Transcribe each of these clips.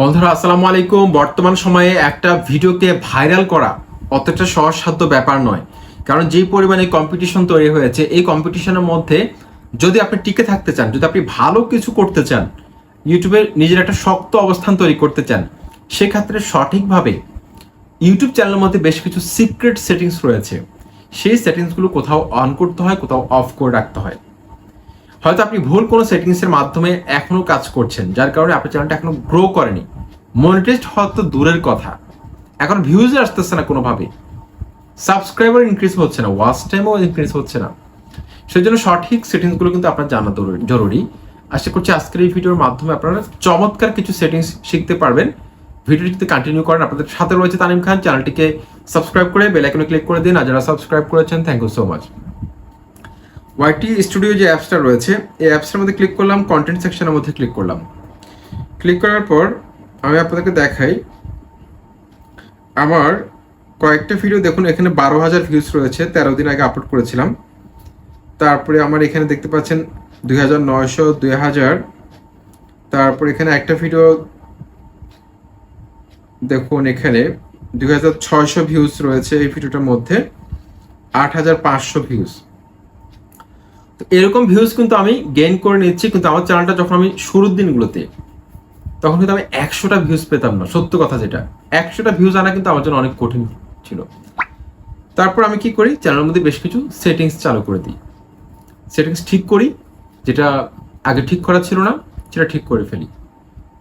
বন্ধুরা, আসসালামু আলাইকুম। বর্তমান সময়ে একটা ভিডিওকে ভাইরাল করা অতটা সহজসাধ্য ব্যাপার নয়। কারণ যেই পরিমাণে কম্পিটিশন তৈরি হয়েছে, এই কম্পিটিশনের মধ্যে যদি আপনি টিকে থাকতে চান, যদি আপনি ভালো কিছু করতে চান ইউটিউবে নিজের একটা শক্ত অবস্থান তৈরি করতে চান, সেক্ষেত্রে সঠিকভাবে ইউটিউব চ্যানেলের মধ্যে বেশ কিছু সিক্রেট সেটিংস রয়েছে। সেই সেটিংসগুলো কোথাও অন করতে হয়, কোথাও অফ করে রাখতে হয়। হয়তো আপনি ভুল কোনো সেটিংসের মাধ্যমে এখনও কাজ করছেন, যার কারণে আপনার চ্যানেলটা এখনও গ্রো করেনি। মনিটাইজড হওয়া তো দূরের কথা। এখন ভিউজ আসতেছে না কোনোভাবে। সাবস্ক্রাইবার ইনক্রিজ হচ্ছে না ওয়াচ টাইমও ইনক্রিজ হচ্ছে না। সেই জন্য সঠিক সেটিংসগুলো কিন্তু আপনার জানা জরুরি। আশা করছি আজকের এই ভিডিওর মাধ্যমে আপনারা চমৎকার কিছু সেটিংস শিখতে পারবেন। ভিডিওটি যদি কন্টিনিউ করেন, আপনাদের সাথে রয়েছে তানিম খান। চ্যানেলটিকে সাবস্ক্রাইব করে বেল আইকনে ক্লিক করে দিন। আর যারা সাবস্ক্রাইব করেছেন thank you so much YT studio যে অ্যাপসটা রয়েছে, এই অ্যাপসটার মধ্যে ক্লিক করলাম কন্টেন্ট সেকশনের মধ্যে ক্লিক করলাম। ক্লিক করার পর আমি আপনাদেরকে দেখাই, আমার কয়েকটা ভিডিও দেখুন, এখানে বারো হাজার ভিউজ রয়েছে, তেরো দিন আগে আপলোড করেছিলাম। তারপরে আমার এখানে দেখতে পাচ্ছেন দুই হাজার নয়শো, দুই হাজার। তারপর এখানে একটা ভিডিও দেখুন এখানে, দুই হাজার ছয়শো ভিউজ রয়েছে এই ভিডিওটার মধ্যে, আট হাজার পাঁচশো ভিউজ এরকম ভিউজ কিন্তু আমি গেইন করে নিচ্ছি, কিন্তু আমার চ্যানেলটা যখন আমি শুরুর দিনগুলোতে, তখন কিন্তু আমি একশোটা ভিউজ পেতাম না, সত্য কথা যেটা। একশোটা ভিউজ আনা কিন্তু আমার জন্য অনেক কঠিন ছিল। তারপর আমি কি করি? চ্যানেলের মধ্যে বেশ কিছু সেটিংস চালু করে দিই। সেটিংস ঠিক করি, যেটা আগে ঠিক করা ছিল না, সেটা ঠিক করে ফেলি।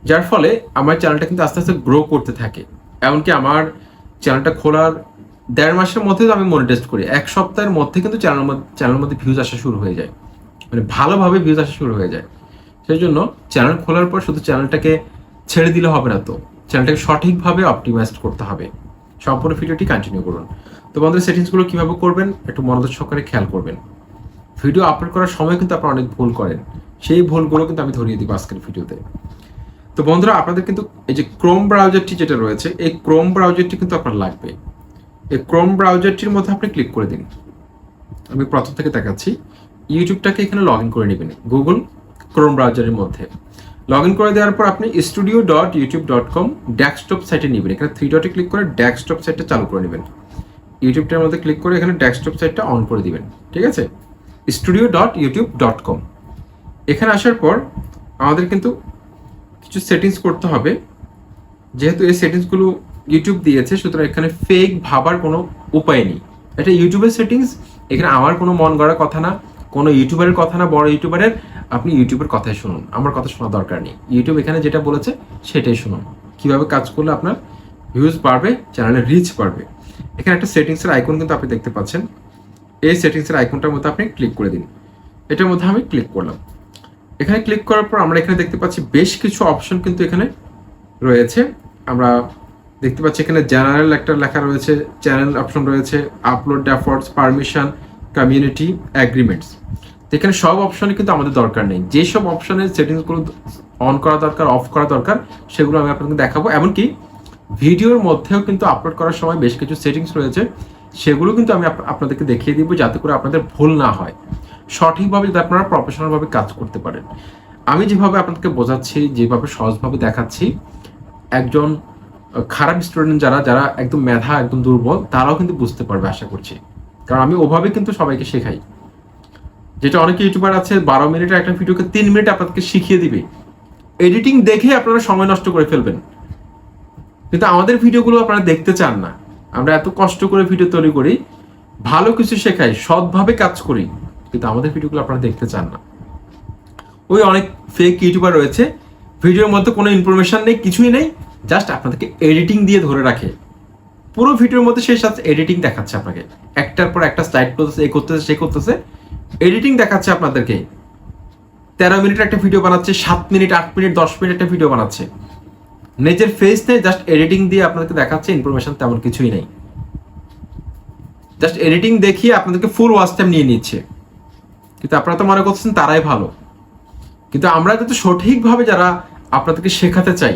যার ফলে আমার চ্যানেলটা কিন্তু আস্তে আস্তে গ্রো করতে থাকে। এমনকি আমার চ্যানেলটা খোলার দেড় মাসের মধ্যে আমি মনিটাইজ করি। এক সপ্তাহের মধ্যে কিন্তু চ্যানেল মধ্যে চ্যানেলের মধ্যে ভিউজ আসা শুরু হয়ে যায়। মানে ভালোভাবে ভিউজ আসা শুরু হয়ে যায়। সেই জন্য চ্যানেল খোলার পর শুধু চ্যানেলটাকে ছেড়ে দিলে হবে না তো। চ্যানেলটাকে সঠিকভাবে অপটিমাইজ করতে হবে। সম্পূর্ণ ভিডিওটি কন্টিনিউ করুন। তো বন্ধুরা সেটিংসগুলো কীভাবে করবেন? একটু মনোযোগ সহকারে খেয়াল করবেন। ভিডিও আপলোড করার সময় কিন্তু আপনারা অনেক ভুল করেন। সেই ভুলগুলো কিন্তু আমি ধরিয়ে দিব আজকের ভিডিওতে। তো বন্ধুরা, আপনাদের কিন্তু এই যে ক্রোম ব্রাউজারটি যেটা রয়েছে, এই ক্রোম ব্রাউজারটি কিন্তু আপনার লাগবে। এই ক্রোম ব্রাউজারটির মধ্যে আপনি ক্লিক করে দিন। আমি প্রথম থেকে দেখাচ্ছি। ইউটিউবটাকে এখানে লগ ইন করে নেবেন। গুগল ক্রোম ব্রাউজারের মধ্যে। লগ ইন করে দেওয়ার পর আপনি studio dot YouTube dot com desktop সাইটে নেবেন। এখানে থ্রি ডটে ক্লিক করে ডেস্কটপ সাইটটা চালু করে নেবেন। ইউটিউবটার মধ্যে ক্লিক করে এখানে ডেস্কটপ সাইটটা অন করে দিবেন। ঠিক আছে? Studio dot YouTube dot com এখানে আসার পর আমাদের কিন্তু কিছু সেটিংস করতে হবে। যেহেতু এই সেটিংসগুলো ইউটিউব দিয়েছে, সুতরাং এখানে ফেক ভাবার কোনো উপায় নেই। এটা ইউটিউবের সেটিংস এখানে আমার কোনো মন গড়া কথা না, কোনো ইউটিউবারের কথা না, বড় ইউটিউবারের আপনি ইউটিউবের কথাই শুনুন, আমার কথা শোনা দরকার নেই। ইউটিউব এখানে যেটা বলেছে, সেটাই শুনুন। কীভাবে কাজ করলে আপনার ভিউজ বাড়বে চ্যানেলের রিচ বাড়বে। এখানে একটা সেটিংসের আইকন কিন্তু আপনি দেখতে পাচ্ছেন। এই সেটিংসের আইকনটার মধ্যে আপনি ক্লিক করে দিন। এটার মধ্যে আমি ক্লিক করলাম। এখানে ক্লিক করার পর আমরা এখানে দেখতে পাচ্ছি বেশ কিছু অপশন কিন্তু এখানে রয়েছে। আমরা দেখতে পাচ্ছি এখানে জেনারেল একটা লেখা রয়েছে চ্যানেল অপশন রয়েছে upload defaults permission community agreements তো এখানে সব অপশনে কিন্তু আমাদের দরকার নেই। যেসব অপশনের সেটিংসগুলো অন করা দরকার অফ করা দরকার, সেগুলো আমি আপনাকে দেখাবো। এমনকি ভিডিওর মধ্যেও কিন্তু আপলোড করার সময় বেশ কিছু সেটিংস রয়েছে, সেগুলো কিন্তু আমি আপ- আপনাদেরকে দেখিয়ে দিব যাতে করে আপনাদের ভুল না হয়। সঠিকভাবে যাতে আপনারা প্রফেশনালভাবে কাজ করতে পারেন। আমি যেভাবে আপনাদেরকে বোঝাচ্ছি, যেভাবে সহজভাবে দেখাচ্ছি, একজন খারাপ স্টুডেন্ট যারা যারা একদম মেধা, একদম দুর্বল, তারাও কিন্তু বুঝতে পারবে আশা করছি। কারণ আমি ওভাবে কিন্তু সবাইকে শেখাই। যেটা অনেক ইউটিউবার আছে, বারো মিনিটের একটা ভিডিওকে তিন মিনিট আপনাদেরকে শিখিয়ে দিবে। এডিটিং দেখে আপনারা সময় নষ্ট করে ফেলবেন। কিন্তু আমাদের ভিডিওগুলো আপনারা দেখতে চান না। আমরা এত কষ্ট করে ভিডিও তৈরি করি, ভালো কিছু শেখাই, সৎভাবে কাজ করি, কিন্তু আমাদের ভিডিওগুলো আপনারা দেখতে চান না। ওই অনেক ফেক ইউটিউবার রয়েছে। ভিডিওর মধ্যে কোনো ইনফরমেশন নেই, কিছুই নেই। জাস্ট আপনাদেরকে এডিটিং দিয়ে ধরে রাখে। পুরো ভিডিওর মধ্যে সেই সাথে এডিটিং দেখাচ্ছে আপনাকে। একটার পর একটা স্লাইড করতেছে, এ করতেছে, সে করতেছে। এডিটিং দেখাচ্ছে আপনাদেরকে। তেরো মিনিটের একটা ভিডিও বানাচ্ছে, সাত মিনিট, আট মিনিট, দশ মিনিট একটা ভিডিও বানাচ্ছে। নিজের ফেস নেই জাস্ট এডিটিং দিয়ে আপনাদেরকে দেখাচ্ছে ইনফরমেশন তেমন কিছুই নেই। জাস্ট এডিটিং দেখিয়ে আপনাদেরকে ফুল ওয়াচ টাইম নিয়ে নিচ্ছে। কিন্তু আপনারা তো মনে করছেন তারাই ভালো। কিন্তু আমরা কিন্তু সঠিকভাবে যারা আপনাদেরকে শেখাতে চাই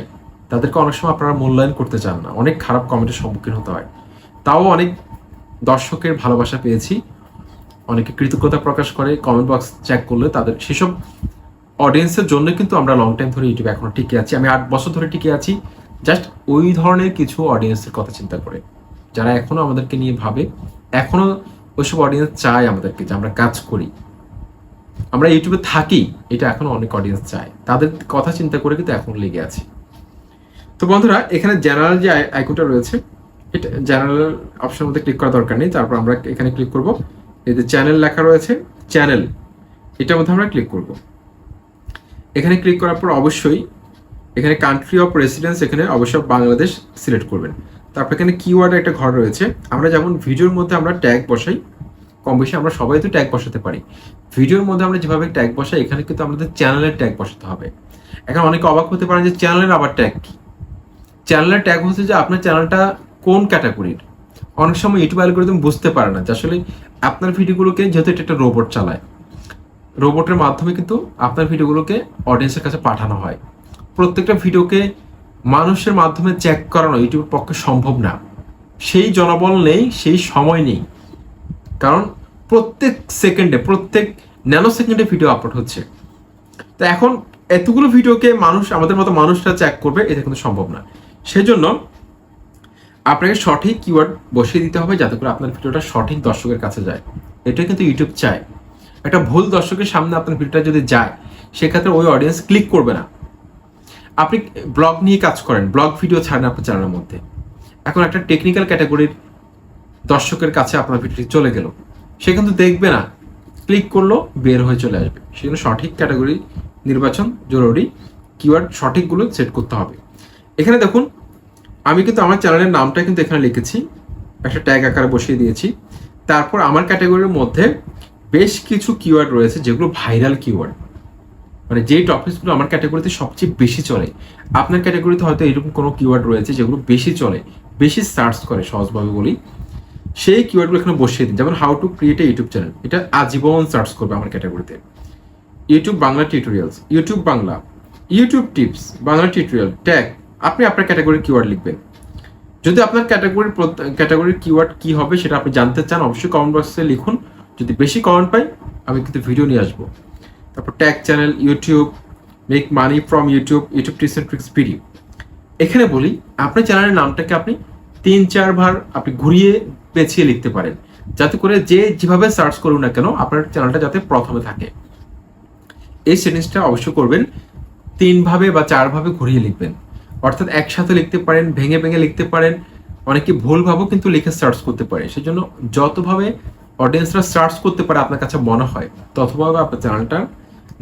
তাদেরকে অনেক সময় আপনারা মূল্যায়ন করতে চান না। অনেক খারাপ কমেন্টের সম্মুখীন হতে হয়। তাও অনেক দর্শকের ভালোবাসা পেয়েছি। অনেকে কৃতজ্ঞতা প্রকাশ করে কমেন্ট বক্স চেক করলে তাদের, সেসব অডিয়েন্সের জন্য কিন্তু আমরা লং টাইম ধরে ইউটিউবে এখনও টিকে আছি। আমি আট বছর ধরে টিকে আছি। জাস্ট ওই ধরনের কিছু অডিয়েন্সের কথা চিন্তা করে। যারা এখনও আমাদেরকে নিয়ে ভাবে, এখনও ওইসব অডিয়েন্স চায় আমাদেরকে যে আমরা কাজ করি। আমরা ইউটিউবে থাকি, এটা এখনও অনেক অডিয়েন্স চায়। তাদের কথা চিন্তা করে কিন্তু এখন লেগে আছে। তো বন্ধুরা, এখানে জেনারেল যে আইকনটা রয়েছে এটা জেনারেল অপশনের মধ্যে ক্লিক করা দরকার নেই। তারপর আমরা এখানে ক্লিক করব। এই যে চ্যানেল লেখা রয়েছে চ্যানেল এটার মধ্যে আমরা ক্লিক করব। এখানে ক্লিক করার পর অবশ্যই এখানে কান্ট্রি অফ রেসিডেন্স এখানে অবশ্যই বাংলাদেশ সিলেক্ট করবেন। তারপর এখানে কিওয়ার্ড একটা ঘর রয়েছে। আমরা যেমন ভিডিওর মধ্যে আমরা ট্যাগ বসাই, কম বেশি আমরা সবাই তো ট্যাগ বসাতে পারি। ভিডিওর মধ্যে আমরা যেভাবে ট্যাগ বসাই, এখানে কিন্তু আমাদের চ্যানেলের ট্যাগ বসাতে হবে। এখন অনেকে অবাক হতে পারেন যে চ্যানেলের আবার ট্যাগ কি? চ্যানেলের ট্যাগ হচ্ছে যে আপনার চ্যানেলটা কোন ক্যাটাগরির অনেক সময় ইউটিউব অ্যালগোরিদম বুঝতে পারে না যে আসলে আপনার ভিডিওগুলোকে যেহেতু এটা একটা রোবট চালায় রোবটের মাধ্যমে কিন্তু আপনার ভিডিওগুলোকে অডিয়েন্সের কাছে পাঠানো হয়। প্রত্যেকটা ভিডিওকে মানুষের মাধ্যমে চেক করানো ইউটিউবের পক্ষে সম্ভব না। সেই জনবল নেই, সেই সময় নেই। কারণ প্রত্যেক সেকেন্ডে প্রত্যেক ন্যানো সেকেন্ডে ভিডিও আপলোড হচ্ছে। তো এখন এতগুলো ভিডিওকে মানুষ, আমাদের মতো মানুষরা চেক করবে, এটা কিন্তু সম্ভব না। সেজন্য আপনাকে সঠিক কিওয়ার্ড বসিয়ে দিতে হবে যাতে করে আপনার ভিডিওটা সঠিক দর্শকের কাছে যায়। এটা কিন্তু ইউটিউব চায়। একটা ভুল দর্শকের সামনে আপনার ভিডিওটা যদি যায়, সেক্ষেত্রে ওই অডিয়েন্স ক্লিক করবে না। আপনি ব্লগ নিয়ে কাজ করেন ব্লগ ভিডিও ছাড়েন আপনার চ্যানেলের মধ্যে। এখন একটা টেকনিক্যাল ক্যাটাগরির দর্শকের কাছে আপনার ভিডিওটি চলে গেল। সে কিন্তু দেখবে না। ক্লিক করল, বের হয়ে চলে আসবে। সেজন্য সঠিক ক্যাটাগরি নির্বাচন জরুরি। কিওয়ার্ড সঠিকগুলো সেট করতে হবে। এখানে দেখুন, আমি কিন্তু আমার চ্যানেলের নামটা কিন্তু এখানে লিখেছি, একটা ট্যাগ আকারে বসিয়ে দিয়েছি। তারপর আমার ক্যাটাগরির মধ্যে বেশ কিছু কিওয়ার্ড রয়েছে যেগুলো ভাইরাল কিওয়ার্ড মানে যেই টপিকসগুলো আমার ক্যাটাগরিতে সবচেয়ে বেশি চলে। আপনার ক্যাটাগরিতে হয়তো এরকম কোনো কিওয়ার্ড রয়েছে যেগুলো বেশি চলে, বেশি সার্চ করে, সহজভাবে বলি। সেই কিওয়ার্ডগুলো এখানে বসিয়ে দিন। যেমন how to create a YouTube channel এটা আজীবন সার্চ করবে আমার ক্যাটাগরিতে YouTube Bangla tutorials YouTube Bangla. YouTube tips Bangla tutorial tag আপনি আপনার ক্যাটাগরির কিওয়ার্ড লিখবেন। যদি আপনার ক্যাটাগরির ক্যাটাগরির কিওয়ার্ড কি হবে সেটা আপনি জানতে চান, অবশ্যই কমেন্ট বক্সে লিখুন। যদি বেশি কমেন্ট পাই, আমি কিন্তু ভিডিও নিয়ে আসব। তারপর tag channel YouTube make money from YouTube YouTube tips and tricks video এখানে বলি, আপনার চ্যানেলের নামটাকে আপনি তিন চারবার আপনি ঘুরিয়ে পেছিয়ে লিখতে পারেন। যাতে করে যে যেভাবে সার্চ করুন না কেন, আপনার চ্যানেলটা যাতে প্রথমে থাকে। এই সেটিংসটা অবশ্যই করবেন। তিনভাবে বা চারভাবে ঘুরিয়ে লিখবেন। অর্থাৎ একসাথে লিখতে পারেন, ভেঙে ভেঙে লিখতে পারেন। অনেকে ভুলভাবেও কিন্তু লিখে সার্চ করতে পারে। সেজন্য যতভাবে অডিয়েন্সরা সার্চ করতে পারে, আপনার কাছে মনে হয়, ততভাবে আপনার চ্যানেলটার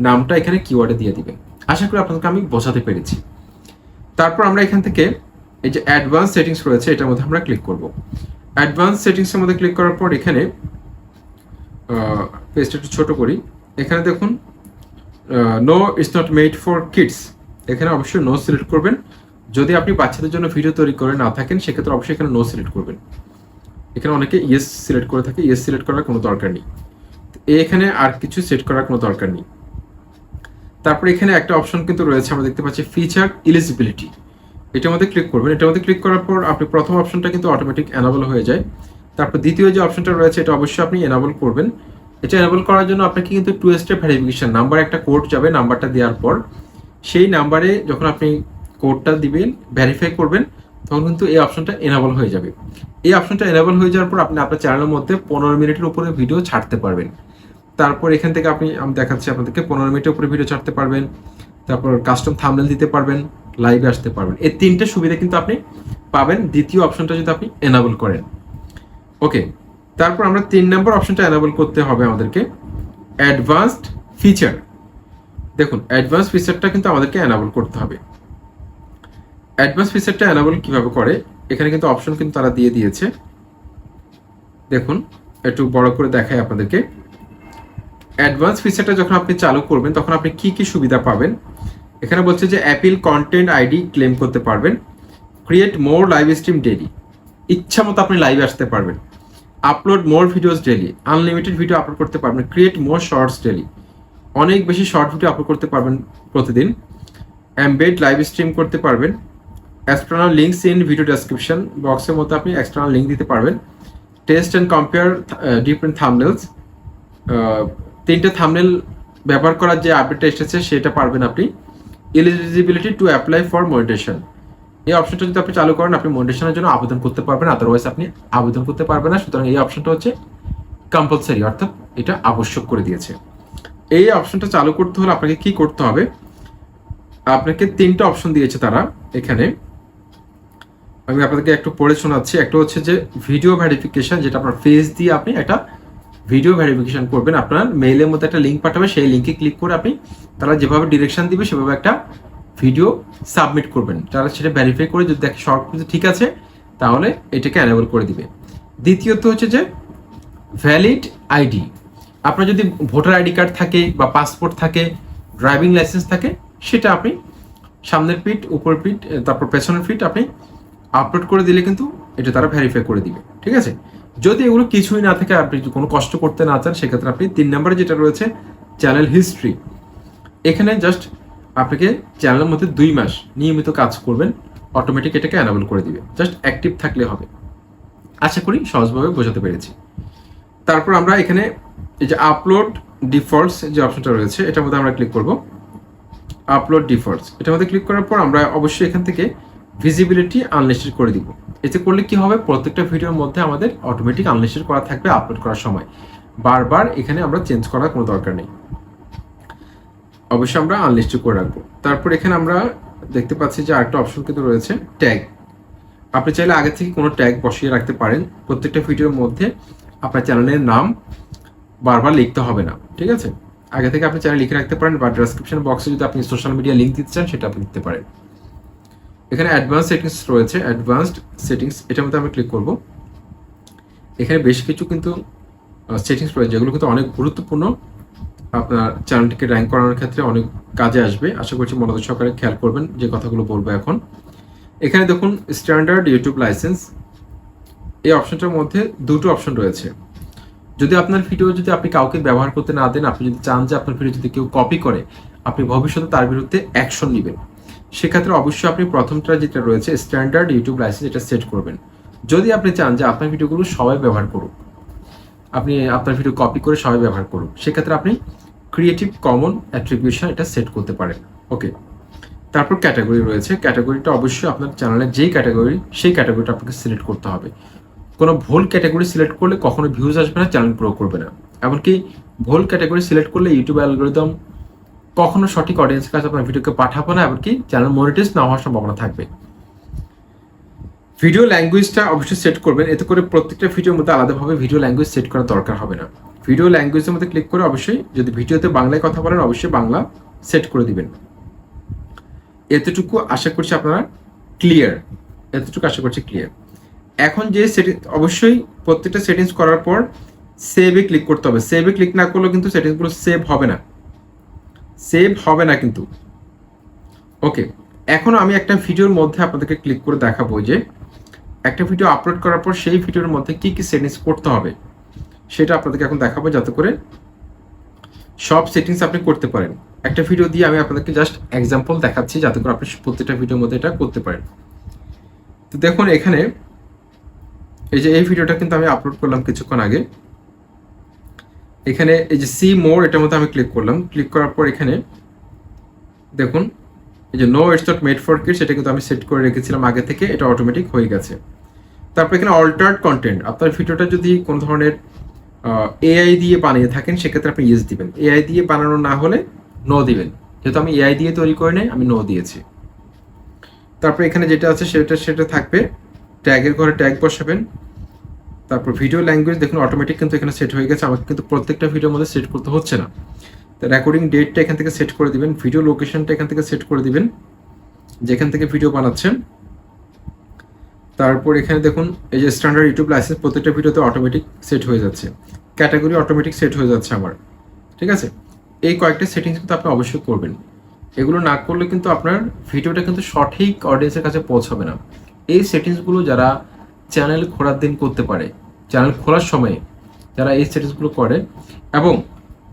নামটা এখানে কিওয়ার্ডে দিয়ে দিবেন। আশা করি আপনাদেরকে আমি বোঝাতে পেরেছি। তারপর আমরা এখান থেকে এই যে অ্যাডভান্স সেটিংস রয়েছে, এটার মধ্যে আমরা ক্লিক করব। অ্যাডভান্স সেটিংসের মধ্যে ক্লিক করার পর এখানে পেজটা একটু ছোট করি। এখানে দেখুন no it's not made for kids এখানে অবশ্যই নো সিলেক্ট করবেন। যদি আপনি বাচ্চাদের জন্য ভিডিও তৈরি করে না থাকেন, সেক্ষেত্রে অবশ্যই এখানে নো সিলেক্ট করবেন। এখানে অনেকে ইয়েস সিলেক্ট করে থাকে ইয়েস সিলেক্ট করার কোনো দরকার নেই। এখানে আর কিছু সেট করার কোনো দরকার নেই। তারপরে এখানে একটা অপশন কিন্তু রয়েছে, আমরা দেখতে পাচ্ছি ফিচার ইলিজিবিলিটি এটার মধ্যে ক্লিক করবেন। এটার মধ্যে ক্লিক করার পর আপনি প্রথম অপশনটা কিন্তু অটোমেটিক এনাবল হয়ে যায়। তারপর দ্বিতীয় যে অপশনটা রয়েছে, এটা অবশ্যই আপনি এনাবল করবেন। এটা এনাবল করার জন্য আপনাকে কিন্তু টু স্টেপ ভেরিফিকেশন নাম্বার একটা কোড যাবে নাম্বারটা দেওয়ার পর। সেই নাম্বারে যখন আপনি কোডটা দিবেন ভেরিফাই করবেন, তখন কিন্তু এই অপশনটা এনাবল হয়ে যাবে। এই অপশনটা এনাবল হয়ে যাওয়ার পর আপনি আপনার চ্যানেলের মধ্যে পনেরো মিনিটের উপরে ভিডিও ছাড়তে পারবেন। তারপর এখান থেকে আপনি, আমি দেখাচ্ছি আপনাদেরকে, পনেরো মিনিটের উপরে ভিডিও ছাড়তে পারবেন। তারপর কাস্টম থামনেল দিতে পারবেন লাইভে আসতে পারবেন। এই তিনটে সুবিধা কিন্তু আপনি পাবেন। দ্বিতীয় অপশনটা যদি আপনি এনাবল করেন। ওকে তারপর আমরা তিন নম্বর অপশনটা এনাবল করতে হবে আমাদেরকে। অ্যাডভান্সড ফিচার দেখুন অ্যাডভান্স ফিচারটা কিন্তু আমাদেরকে এনাবল করতে হবে। অ্যাডভান্স ফিচারটা এনাবল কীভাবে করে? এখানে কিন্তু অপশন কিন্তু তারা দিয়ে দিয়েছে। দেখুন, একটু বড় করে দেখায় আপনাদেরকে। অ্যাডভান্স ফিচারটা যখন আপনি চালু করবেন, তখন আপনি কি কি সুবিধা পাবেন? এখানে বলছে যে অ্যাপিল কন্টেন্ট আইডি ক্লেম করতে পারবেন। Create more live stream daily ইচ্ছা মতো আপনি লাইভে আসতে পারবেন। Upload more videos daily unlimited video upload করতে পারবেন। ক্রিয়েট মোর শর্টস ডেলি অনেক বেশি শর্ট ভিডিও আপলোড করতে পারবেন প্রতিদিন। অ্যাম্বেড লাইভ স্ট্রিম করতে পারবেন। External links in video description বক্সের মধ্যে আপনি এক্সটার্নাল লিঙ্ক দিতে পারবেন। Test and compare different thumbnails তিনটে থামনেল ব্যবহার করার যে আপডেটটা এসেছে সেটা পারবেন আপনি। Eligibility to apply for monetization এই অপশনটা যদি আপনি চালু করেন, আপনি মনিটেশনের জন্য আবেদন করতে পারবেন। আদারওয়াইজ আপনি আবেদন করতে পারবেন না। সুতরাং এই অপশনটা হচ্ছে কম্পালসারি অর্থাৎ এটা আবশ্যক করে দিয়েছে। এই অপশনটা চালু করতে হলে আপনাকে কি করতে হবে? আপনাকে তিনটা অপশন দিয়েছে তারা এখানে। আমি আপনাদেরকে একটু পড়ে শোনাচ্ছি। একটা হচ্ছে যে ভিডিও ভেরিফিকেশন যেটা আপনার ফেস দিয়ে আপনি একটা ভিডিও ভেরিফিকেশন করবেন। আপনার মেইলের মধ্যে একটা লিঙ্ক পাঠাবে, সেই লিঙ্কে ক্লিক করে আপনি তারা যেভাবে ডিরেকশন দিবে, সেভাবে একটা ভিডিও সাবমিট করবেন। তারা সেটা ভেরিফাই করে যদি দেখে শর্ট ঠিক আছে, তাহলে এটাকে অ্যানেবল করে দিবে। দ্বিতীয়ত হচ্ছে যে ভ্যালিড আইডি আপনার যদি ভোটার আইডি কার্ড থাকে বা পাসপোর্ট থাকে ড্রাইভিং লাইসেন্স থাকে, সেটা আপনি সামনের পিঠ উপর পিঠ, তারপর পেছনের পিঠ আপনি আপলোড করে দিলে কিন্তু এটা তারা ভেরিফাই করে দিবে, ঠিক আছে? যদি এগুলো কিছুই না থাকে, আপনি কোনো কষ্ট করতে না চান, সেক্ষেত্রে আপনি তিন নম্বরে যেটা রয়েছে চ্যানেল হিস্ট্রি এখানে জাস্ট আপনাকে চ্যানেলের মধ্যে দুই মাস নিয়মিত কাজ করবেন অটোমেটিক এটাকে অ্যানাবল করে দিবে। জাস্ট অ্যাক্টিভ থাকলে হবে। আশা করি সহজভাবে বোঝাতে পেরেছি। তারপর আমরা এখানে এই যে আপলোড ডিফল্টস যে অপশনটা রয়েছে, এটার মধ্যে আমরা ক্লিক করব। আপলোড ডিফল্টস এটার মধ্যে ক্লিক করার পর আমরা অবশ্যই এখান থেকে ভিজিবিলিটি আনলিস্টেড করে দিব। এতে করলে কি হবে? প্রত্যেকটা ভিডিওর মধ্যে আমাদের অটোমেটিক আনলিস্টেড করা থাকবে আপলোড করার সময়। বারবার এখানে আমরা চেঞ্জ করার কোনো দরকার নেই। অবশ্যই আমরা আনলিস্টেড করে রাখব। তারপর এখানে আমরা দেখতে পাচ্ছি যে আরেকটা অপশন কিন্তু রয়েছে ট্যাগ আপনি চাইলে আগে থেকে কোনো ট্যাগ বসিয়ে রাখতে পারেন। প্রত্যেকটা ভিডিওর মধ্যে আপনার চ্যানেলের নাম বারবার লিখতে হবে না, ঠিক আছে? আগে থেকে আপনি চ্যানেল লিখে রাখতে পারেন বা ডেসক্রিপশন বক্সে যদি আপনি সোশ্যাল মিডিয়া লিঙ্ক দিতে চান, সেটা আপনি দিতে পারেন। এখানে অ্যাডভান্স সেটিংস রয়েছে অ্যাডভান্সড সেটিংস এটার মধ্যে আমি ক্লিক করব। এখানে বেশ কিছু কিন্তু সেটিংস রয়েছে, যেগুলো কিন্তু অনেক গুরুত্বপূর্ণ। আপনার চ্যানেলটিকে র্যাঙ্ক করানোর ক্ষেত্রে অনেক কাজে আসবে। আশা করছি মনোযোগ সহকারে খেয়াল করবেন যে কথাগুলো বলব এখন। এখানে দেখুন স্ট্যান্ডার্ড ইউটিউব লাইসেন্স এই অপশনটার মধ্যে দুটো অপশন রয়েছে। যদি আপনার ভিডিও যদি আপনি কাউকে ব্যবহার করতে না দেন, আপনি যদি চান যে আপনার ভিডিও যদি কেউ কপি করে, আপনি ভবিষ্যতে তার বিরুদ্ধে অ্যাকশন নেবেন। সেক্ষেত্রে অবশ্যই আপনি প্রথমটা যেটা রয়েছে স্ট্যান্ডার্ড ইউটিউব লাইসেন্স এটা সেট করবেন। যদি আপনি চান যে আপনার ভিডিওগুলো সবাই ব্যবহার করুক, আপনি আপনার ভিডিও কপি করে সবাই ব্যবহার করুক, সেক্ষেত্রে আপনি ক্রিয়েটিভ কমন অ্যাট্রিবিউশন এটা সেট করতে পারেন। ওকে তারপর ক্যাটাগরি রয়েছে। ক্যাটাগরিটা অবশ্যই আপনার চ্যানেলের যেই ক্যাটাগরি সেই ক্যাটাগরিটা আপনাকে সিলেক্ট করতে হবে। কোনো ভুল ক্যাটাগরি সিলেক্ট করলে কখনো ভিউজ আসবে না চ্যানেল গ্রো করবে না। এমনকি ভুল ক্যাটাগরি সিলেক্ট করলে ইউটিউব অ্যালগোরিদম কখনো সঠিক অডিয়েন্সের কাছে আপনার ভিডিওকে পাঠাবো না, এমনকি চ্যানেল মনিটাইজ না হওয়ার সম্ভাবনা থাকবে। ভিডিও ল্যাঙ্গুয়েজটা অবশ্যই সেট করবেন, এতে করে প্রত্যেকটা ভিডিওর মধ্যে আলাদাভাবে ভিডিও ল্যাঙ্গুয়েজ সেট করার দরকার হবে না। ভিডিও ল্যাঙ্গুয়েজের মধ্যে ক্লিক করে অবশ্যই যদি ভিডিওতে বাংলায় কথা বলেন, অবশ্যই বাংলা সেট করে দিবেন। এতটুকু আশা করছি আপনারা ক্লিয়ার এতটুকু আশা করছি ক্লিয়ার এখন যে সেটিং অবশ্যই প্রত্যেকটা সেটিংস করার পর সেভে ক্লিক করতে হবে। সেভে ক্লিক না করলেও কিন্তু সেটিংসগুলো সেভ হবে না। সেভ হবে না কিন্তু। ওকে, এখন আমি একটা ভিডিওর মধ্যে আপনাদেরকে ক্লিক করে দেখাবো যে, একটা ভিডিও আপলোড করার পর সেই ভিডিওর মধ্যে কি কি সেটিংস করতে হবে, সেটা আপনাদেরকে এখন দেখাবো যাতে করে সব সেটিংস আপনি করতে পারেন। একটা ভিডিও দিয়ে আমি আপনাদেরকে জাস্ট এক্সাম্পল দেখাচ্ছি যাতে করে আপনি প্রত্যেকটা ভিডিওর মধ্যে এটা করতে পারেন। তো দেখুন এখানে, এই যে এই ভিডিওটা কিন্তু আমি আপলোড করলাম কিছুক্ষণ আগে। এখানে এই যে সি মোর এটার মধ্যে আমি ক্লিক করলাম। ক্লিক করার পর এখানে দেখুন, এই যে no it's not made for kids এটা কিন্তু আমি সেট করে রেখেছিলাম আগে থেকে, এটা অটোমেটিক হয়ে গেছে। তারপর এখানে অল্টার্ড কন্টেন্ট আপনার ভিডিওটা যদি কোনো ধরনের এআই দিয়ে বানিয়ে থাকেন, সেক্ষেত্রে আপনি ইয়েস দিবেন। এআই দিয়ে বানানো না হলে নো দিবেন। যেহেতু আমি এআই দিয়ে তৈরি করে নেই, আমি নো দিয়েছি। তারপর এখানে যেটা আছে, সেটা সেটা থাকবে। ট্যাগের ঘরে ট্যাগ বসাবেন। তারপর ভিডিও ল্যাঙ্গুয়েজ দেখুন অটোমেটিক কিন্তু এখানে সেট হয়ে গেছে। আমাকে কিন্তু প্রত্যেকটা ভিডিওর মধ্যে সেট করতে হচ্ছে না। তো রেকর্ডিং ডেটটা এখান থেকে সেট করে দিবেন ভিডিও লোকেশনটা এখান থেকে সেট করে দিবেন, যেখান থেকে ভিডিও বানাচ্ছেন। তারপর এখানে দেখুন, এই যে স্ট্যান্ডার্ড ইউটিউব লাইসেন্স প্রত্যেকটা ভিডিওতে অটোমেটিক সেট হয়ে যাচ্ছে। ক্যাটাগরি অটোমেটিক সেট হয়ে যাচ্ছে আমার। ঠিক আছে? এই কয়েকটা সেটিংস কিন্তু আপনি অবশ্যই করবেন। এগুলো না করলে কিন্তু আপনার ভিডিওটা কিন্তু সঠিক অডিয়েন্সের কাছে পৌঁছাবে না। এই সেটিংসগুলো যারা চ্যানেল খোলার দিন করতে পারে। চ্যানেল খোলার সময়ে যারা এই সেটিংসগুলো করে এবং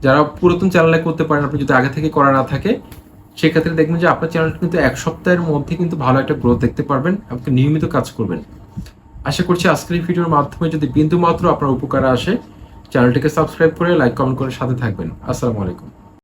যারা পুরাতন চ্যানেলে করতে পারেন, আপনি যদি আগে থেকে করা না থাকে, সেক্ষেত্রে দেখবেন যে আপনার চ্যানেলটা কিন্তু এক সপ্তাহের মধ্যে কিন্তু ভালো একটা গ্রোথ দেখতে পারবেন এবং নিয়মিত কাজ করবেন। আশা করছি আজকের এই ভিডিওর মাধ্যমে যদি বিন্দু মাত্র আপনার উপকারে আসে চ্যানেলটিকে সাবস্ক্রাইব করে লাইক কমেন্ট করে সাথে থাকবেন। আসসালামু আলাইকুম।